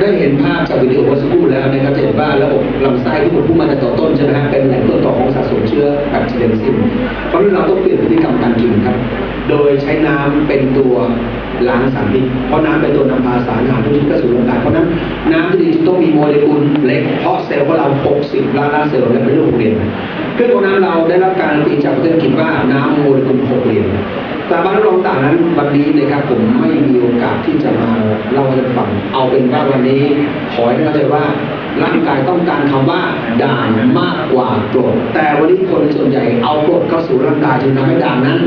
ได้เห็นภาพจากวิดีโอเมื่อสักครู่แล้วนะครับจะเห็นว่าระบบลำไส้ที่ผมพูดมาแต่ตอนต้นใช่ไหมฮะเป็นแหล่งต้นต่อของสะสมเชื้อแบคทีเรียซิมเพราะฉะนั้นเราต้องเปลี่ยนพฤติกรรมการกินครับ โดยใช้น้ำเป็นตัวล้างสารพิษเพราะน้ำเป็นตัวนำพาสารอาหารทุกชนิดเข้าสู่ร่างกายเพราะนั้นน้ำที่ดีต้องมีโมเลกุลเล็กเพราะเซลล์ของเรา 60 ล้านล้านเซลล์เนี่ยเป็นรูปเหลี่ยมเครื่องของน้ำเราได้รับการันตีจากประเทศอังกฤษว่าน้ำโมเลกุลหกเหลี่ยมแต่บางรองต่างนั้นวันนี้นะครับผมไม่มีโอ เล่าให้ท่านฟังเอาเป็นว่าวันนี้ ขอให้เข้าใจว่าร่างกายต้องการคำว่าด่างมากกว่ากรดแต่วันนี้คนส่วนใหญ่เอากรดเข้าสู่ร่างกายจึงทำให้ด่างนั้น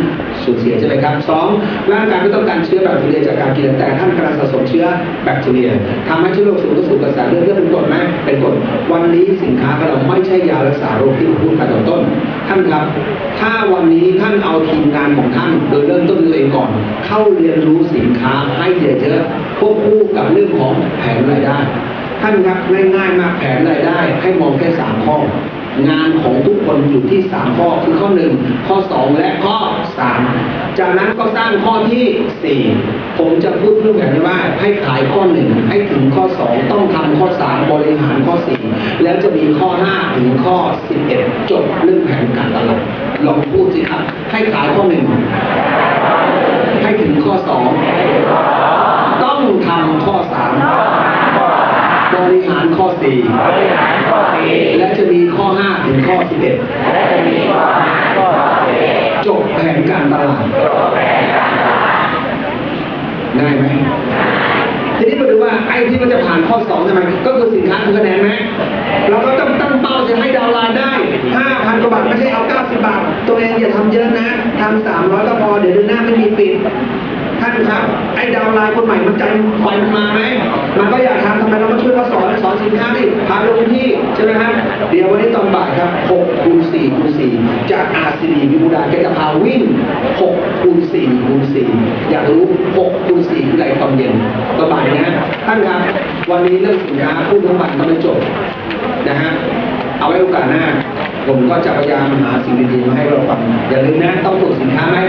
สูญเสียใช่ไหมครับสองร่างกายไม่ต้องการเชื้อแบคทีเรียจากการกินแต่ท่านกำลังสะสมเชื้อแบคทีเรียทำให้เชื้อโรคสูงเข้าสู่กระแสเลือดเลือดเป็นกรดไหมเป็นกรดวันนี้สินค้าของเราไม่ใช่ยารักษาโรคที่มพูดไปตอนต้น ท่านครับ ถ้าวันนี้ท่านเอาทีมงานของท่านโดย เข้าเรียนรู้สินค้าให้เยอะๆควบคู่กับเรื่องของแผนรายได้ ท่านครับง่ายๆมากแผนรายได้ ให้มองแค่สามข้องานของทุกคนอยู่ที่สามข้อคือข้อหนึ่งข้อสองและข้อสามจากนั้นก็สร้างข้อที่สี่ผมจะพูดเรื่องแบบนี้ว่าให้ขายข้อหนึ่งให้ถึงข้อสองต้องทำข้อสามบริหารข้อสี่แล้วจะมีข้อห้าถึงข้อสิบเอ็ดจบเรื่องแผนการตลาดลองพูดสิครับ ให้ขายข้อหนึ่ง ข้อสองต้องทำข้อสามบริหารข้อสี่บริหารข้อสี่และจะมีข้อ5ถึงข้อ11และจะมีข้อห้าข้อสิบเอ็ดจบแผนการตลาดแผนการตลาดง่ายไหมทีนี้มาดูว่าไอ้ที่มันจะผ่านข้อ2ใช่ไหมก็คือสินค้าคือคะแนนไหมเราก็ต้องตั้งเป้าจะให้ดาวน์ไลน์ได้5,000กว่าบาทไม่ใช่เอา90บาท ตัวเองอย่าทำเยอะนะทำ300ก็พอเดี๋ยวเดือนหน้าไม่มีปิด ท่านครับ ไอ้ดาวไลน์คนใหม่มันใจไฟมันมาไหมมันก็อยากทำทำไมเราไม่ช่วยเขาสอนสอนสินค้าที่พาลงพื้นที่ใช่ไหมครับเดี๋ยววันนี้ตอนบ่ายครับ6คูณ4คูณ4จากอาซีดีวิบูดาแกจะพาวิ่ง6คูณ4คูณ4อยากรู้6คูณ4คืออะไรตอนเย็นตอนบ่ายนะท่านครับวันนี้เรื่องสินค้าพูดทั้งวันก็ไม่จบนะฮะเอาไว้โอกาสหน้า ผมก็จะพยายามหาสิ่งดีๆมาให้เราฟังอย่าลืมนะต้องตรวจสินค้าไหม